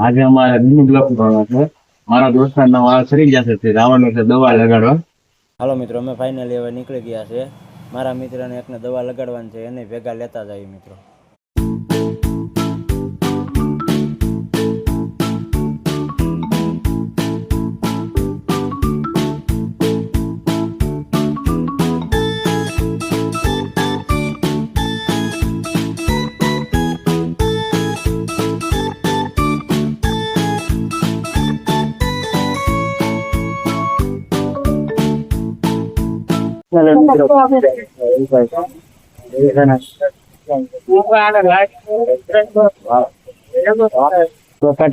આજે અમારે બીજું બ્લોક કરવાનો છે. મારા દોસ્તારના વાળ સરી જશે તે જવાનું છે દવા લગાડવા. હાલો મિત્રો, અમે ફાઇનલી હવે નીકળી ગયા છે મારા મિત્રને એકને દવા લગાડવાની છે, એને ભેગા લેતા જઈએ મિત્રો.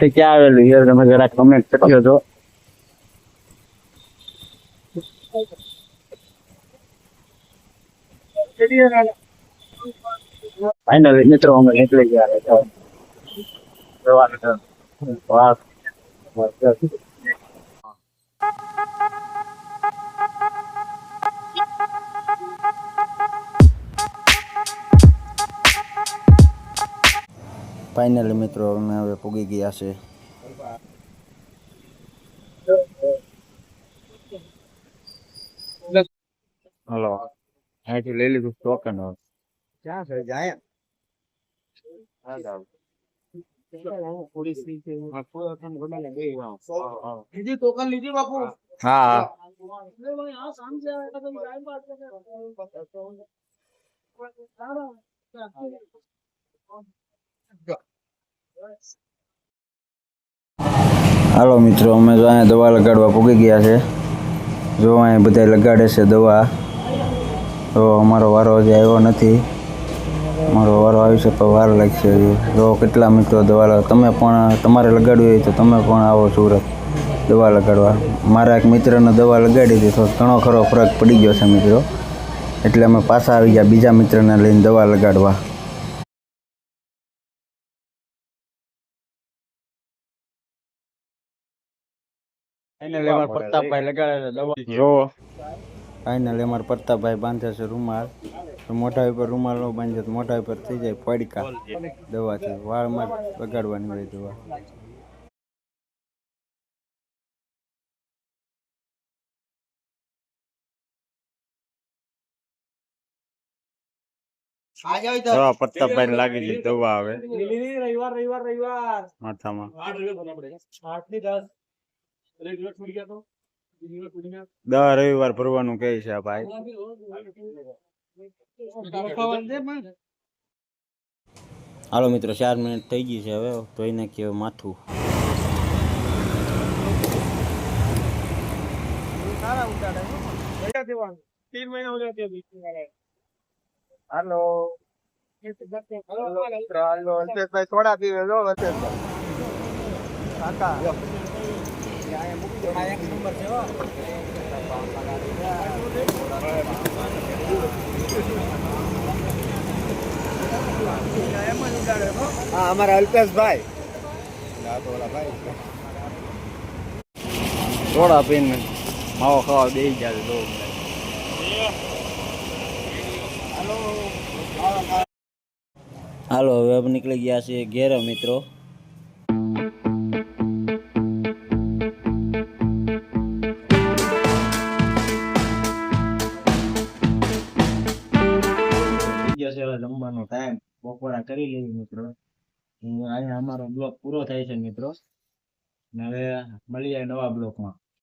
ક્યાં આવેલું યાર તમે જરા તો ફાઇનલી મિત્રો અમે ગયા. ફાઇનલી મિત્રો અમે હવે પૂગી ગયા છે હલો અહીંથી લઈ લીધું ટોકન હવે ક્યાં છે જાય હા હાલો મિત્રો, અમે જો અહીંયા દવા લગાડવા પૂગી ગયા છે. જો અહીંયા બધા લગાડે છે દવા, તો અમારો વારો હજી આવ્યો નથી. મારો વારો આવી છે, પણ વાર લાગશે જો કેટલા મિત્રો દવા તમે પણ તમારે લગાડવી હોય તો તમે પણ આવો સુરત દવા લગાડવા. મારા એક મિત્રને દવા લગાડી હતી તો ઘણો ખરો ફરક પડી ગયો છે મિત્રો. એટલે અમે પાછા આવી ગયા બીજા મિત્રને લઈને દવા લગાડવા. ફાઇનલી પ્રતાપભાઈ લગાડે દવા જો ફાઇનલ અમારે પ્રતાપભાઈ બાંધે છે રૂમાલ. તો મોઢા ઉપર રૂમાલ ન બાંધે તો મોઢા ઉપર થઈ જાય પડકા. દવાથી વાળમાં જ લગાડવાની હોય દવા. પ્રતાપભાઈ લાગી ગઈ દવા આવે માથામાં. દર રવિવાર ભરવાનું કહે છે આ ભાઈ. હાલો મિત્રો ચાર મિનિટ થઈ ગઈ છે હવે. ધોઈ નાખીએ હવે માથું. હાલો. હાલો થોડા પીવે જો કાકા. હા, અમારા અલ્પેશભાઈ. થોડા પીને માવો ખાવા દઈ જાય હાલો, હવે નીકળી ગયા છીએ ઘેર મિત્રો. બપોરા કરી લઈએ મિત્રો. અહીંયા અમારો બ્લોક પૂરો થાય છે મિત્રો. હવે મળીએ નવા બ્લોકમાં.